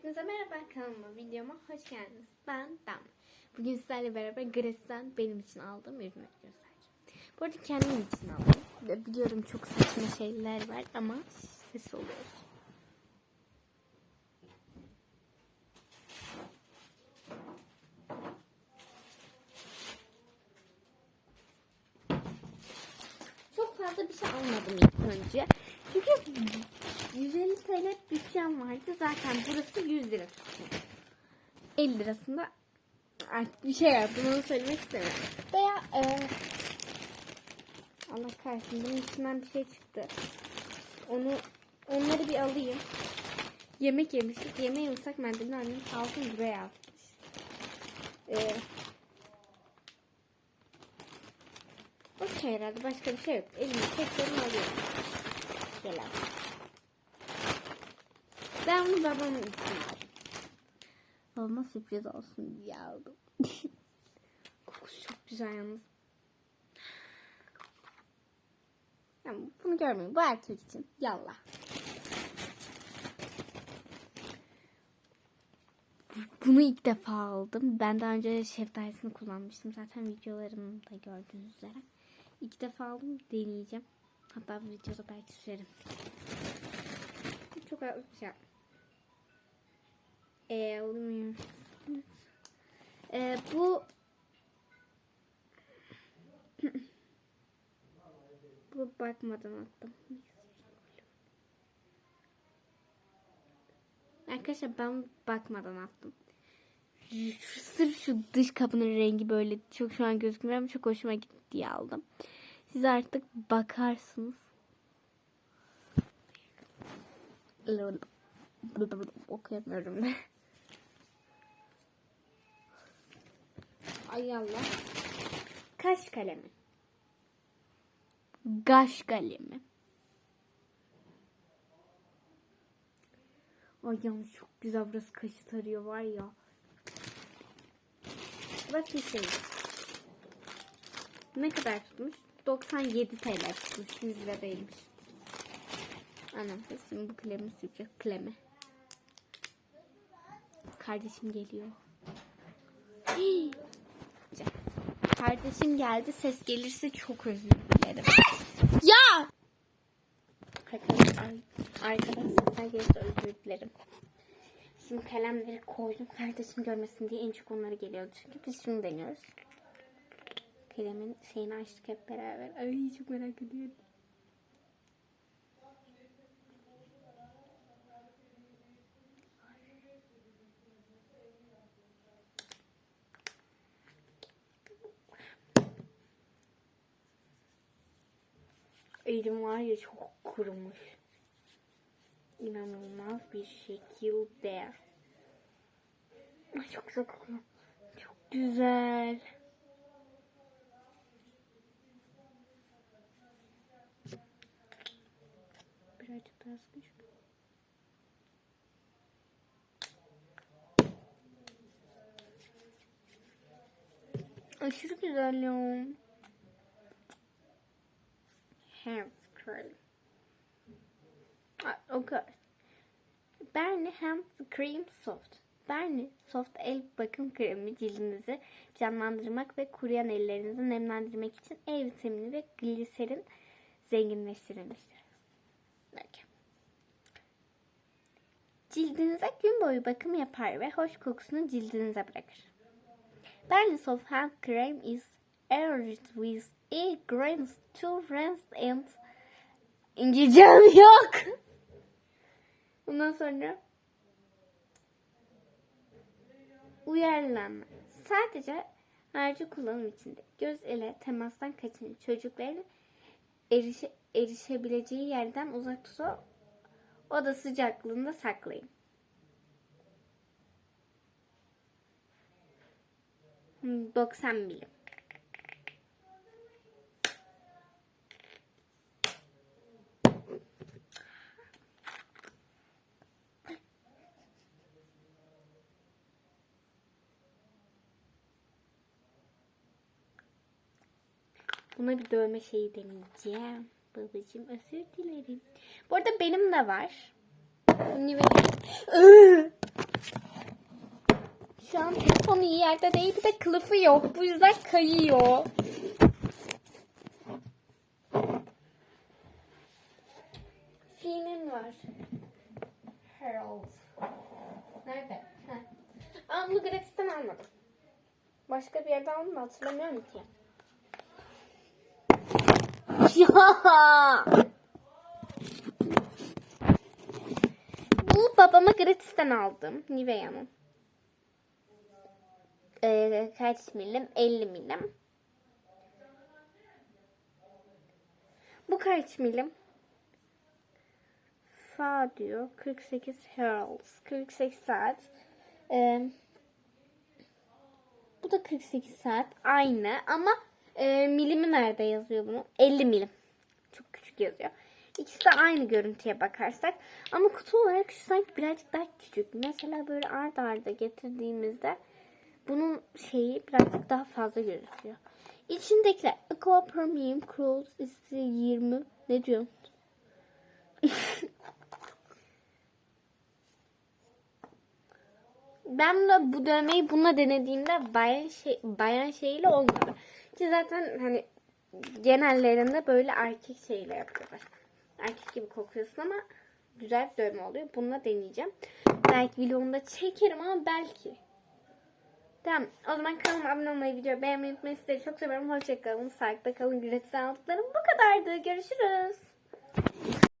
Hepinize merhaba kanalıma, videoma hoş geldiniz. Ben Dam. Bugün sizlerle beraber Grace'den benim için aldığım ürünleri göstereceğim. Bu arada kendim için aldım. Biliyorum çok saçma şeyler var ama ses oluyor. Şey almadım ilk önce. Çünkü 150 TL bütçem vardı. Zaten burası 100 lira tuttu. 50 lirasında artık bir şey yaptım. Onu söylemek istemiyorum. Veya e, Allah kahretsin bunun içinden bir şey çıktı. Onu onları bir alayım. Yemek yemiştik. Yemeği ıslak mendilini annem sağ olsun buraya atmış. Ee, Okey herhalde başka bir şey yok. Elimi çekiyorum alıyorum. Gelen. Ben bunu babamın için aldım. Babama sürpriz olsun diye aldım. Kokusu çok güzel yalnız. Yani bunu görmeyin. Bu erkek için. Yallah. Bunu ilk defa aldım. Ben daha önce şeftalisini kullanmıştım. Zaten videolarımda gördüğünüz üzere. İlk defa aldım. Deneyeceğim. Hatta bu videoda belki sürerim. Çok az bir şey. Ee, olmuyor. Ee, bu bu bakmadan attım. Arkadaşlar ben bakmadan attım. Sırf şu dış kapının rengi böyle çok şu an gözükmüyor ama çok hoşuma gitti diye aldım. Siz artık bakarsınız. Okuyamıyorum. Ay Allah. Kaş kalemi. Gaş kalemi. Ay yalnız çok güzel burası kaşı tarıyor var ya. Bak bir şey. Ne kadar tutmuş? 97 TL tutmuş. 100 lira değilmiş. Anam şimdi bu kalemi sürecek. Klemi. Kardeşim geliyor. Kardeşim geldi. Ses gelirse çok özür dilerim. ya! Arkadaşlar, arkadan sesler gelirse özür dilerim. Şimdi kalemleri koydum. Kardeşim görmesin diye en çok onları geliyordu. Çünkü biz şunu deniyoruz. Kalemin şeyini açtık hep beraber. Ay çok merak ediyorum. Elim var ya çok kurumuş. İnanılmaz bir şekilde. Ay çok güzel. Çok güzel. Daha sıkış. Aşırı güzel ya. Hair cream. Ah, Okay. Bernie Hand Cream Soft. Bernie Soft el bakım kremi cildinizi canlandırmak ve kuruyan ellerinizi nemlendirmek için E vitamini ve gliserin zenginleştirilmiştir. Belki. Cildinize gün boyu bakım yapar ve hoş kokusunu cildinize bırakır. Bernie Soft Hand Cream is enriched with E grains, two friends and İngilizcem yok. Ondan sonra uyarılanma. Sadece harcı kullanım içinde. Göz ile temastan kaçının çocukların erişe, erişebileceği yerden uzak tutun. Oda sıcaklığında saklayın. Hmm, 90 milim. Buna bir dövme şeyi deneyeceğim. Babacığım özür dilerim. Bu arada benim de var. Şu an telefonu iyi yerde değil bir de kılıfı yok. Bu yüzden kayıyor. Senin var. Harold. Nerede? Heh. Aa, bunu gratisten almadım. Başka bir yerden aldım hatırlamıyorum ki. Ya! Bu babama gratisten aldım. Nivea'nın. Ee, kaç milim? 50 milim. Bu kaç milim? Fa diyor. 48 Heralds. 48 saat. Ee, bu da 48 saat. Aynı ama e, milimi nerede yazıyor bunu? 50 milim. Çok küçük yazıyor. İkisi de aynı görüntüye bakarsak. Ama kutu olarak şu sanki birazcık daha küçük. Mesela böyle arda arda getirdiğimizde bunun şeyi birazcık daha fazla gözüküyor. İçindekiler Aqua Premium Cruise ise 20. Ne diyorsun? ben de bu dövmeyi bununla denediğimde bayan şey bayan şeyle olmadı. Ki zaten hani genellerinde böyle erkek şeyle yapıyorlar. Erkek gibi kokuyorsun ama güzel bir dövme oluyor. Bununla deneyeceğim. Belki vlogumda çekerim ama belki. Tamam. O zaman kanalıma abone olmayı, videoyu beğenmeyi unutmayın. Sizleri çok seviyorum. Hoşçakalın. Sağlıkta kalın. Güneşten aldıklarım bu kadardı. Görüşürüz.